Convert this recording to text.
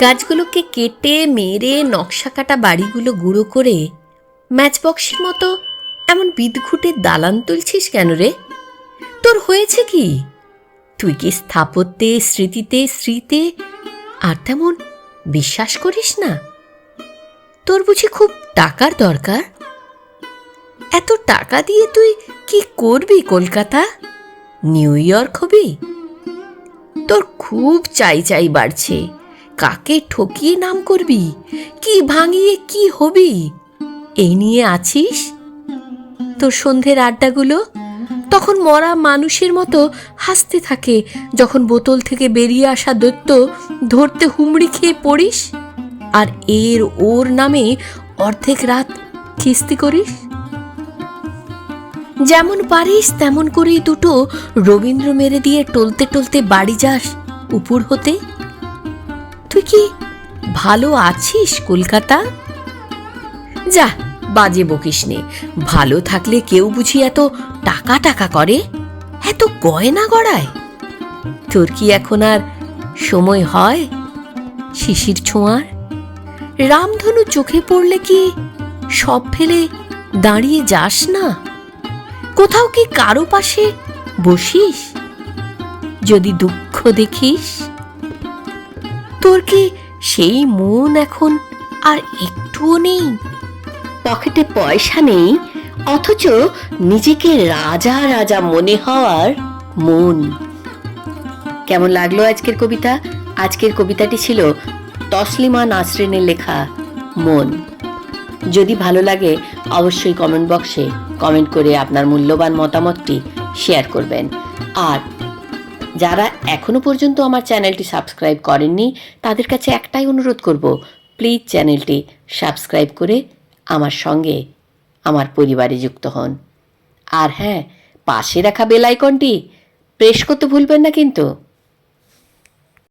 গাছগুলোকে কেটে, মেরে, নকশা কাটা বাড়িগুলো গুঁড়ো করে ম্যাচবক্সের মতো এমন বিদঘুটে দালান তুলছিস কেন রে? তোর হয়েছে কি? তুই কি স্থাপত্যে, স্মৃতিতে স্মৃতে আর তেমন বিশ্বাস করিস না? তোর বুঝি খুব টাকার দরকার? এত টাকা দিয়ে তুই কি করবি কলকাতা? নিউ ইয়র্ক হবি? তোর খুব চাই চাই বাড়ছে। কাকে ঠকিয়ে নাম করবি? কি ভাঙিয়ে কি হবি? এই নিয়ে আছিস? তোর সন্ধ্যের আড্ডাগুলো? তখন মরা মানুষের মতো হাসতে থাকে যখন বোতল থেকে বেরিয়ে আসা দৈত্য ধরতে হুমড়ি খেয়ে পড়িস? আর এর ওর নামে অর্ধেক রাত খিস্তি করিস? যেমন পারিস তেমন করেই দুটো রবীন্দ্র মেরে দিয়ে টলতে টলতে বাড়ি যাস উপর হতে। তুই কি ভালো আছিস, কলকাতা? যা, বাজে বকিস নে। ভালো থাকলে কেউ বুঝি এত টাকা টাকা করে? এত গয়না গড়ায়? তোর কি এখন আর সময় হয় শিশির ছোঁয়ার? রামধনু চোখে পড়লে কি সব ফেলে দাঁড়িয়ে যাস না? কোথাও কি কারও পাশে বসিস? যদি দুঃখ দেখিস? তোর কি সেই মন এখন আর একটুও নেই? পকেটে পয়সা নেই, অথচ নিজেকে রাজা রাজা মনে হওয়ার মন। কেমন লাগল আজকের কবিতা? আজকের কবিতাটি ছিল তসলিমা নাসরিনের লেখা মন। যদি ভালো লাগে, অবশ্যই কমেন্ট বক্সে কমেন্ট করে আপনার মূল্যবান মতামতটি শেয়ার করবেন। আর যারা এখনও পর্যন্ত আমার চ্যানেলটি সাবস্ক্রাইব করেননি, তাদের কাছে একটাই অনুরোধ করব, প্লিজ চ্যানেলটি সাবস্ক্রাইব করে আমার সঙ্গে আমার পরিবারে যুক্ত হন। আর হ্যাঁ পাশে রাখা বেলাইকনটি প্রেস করতে ভুলবেন না কিন্তু।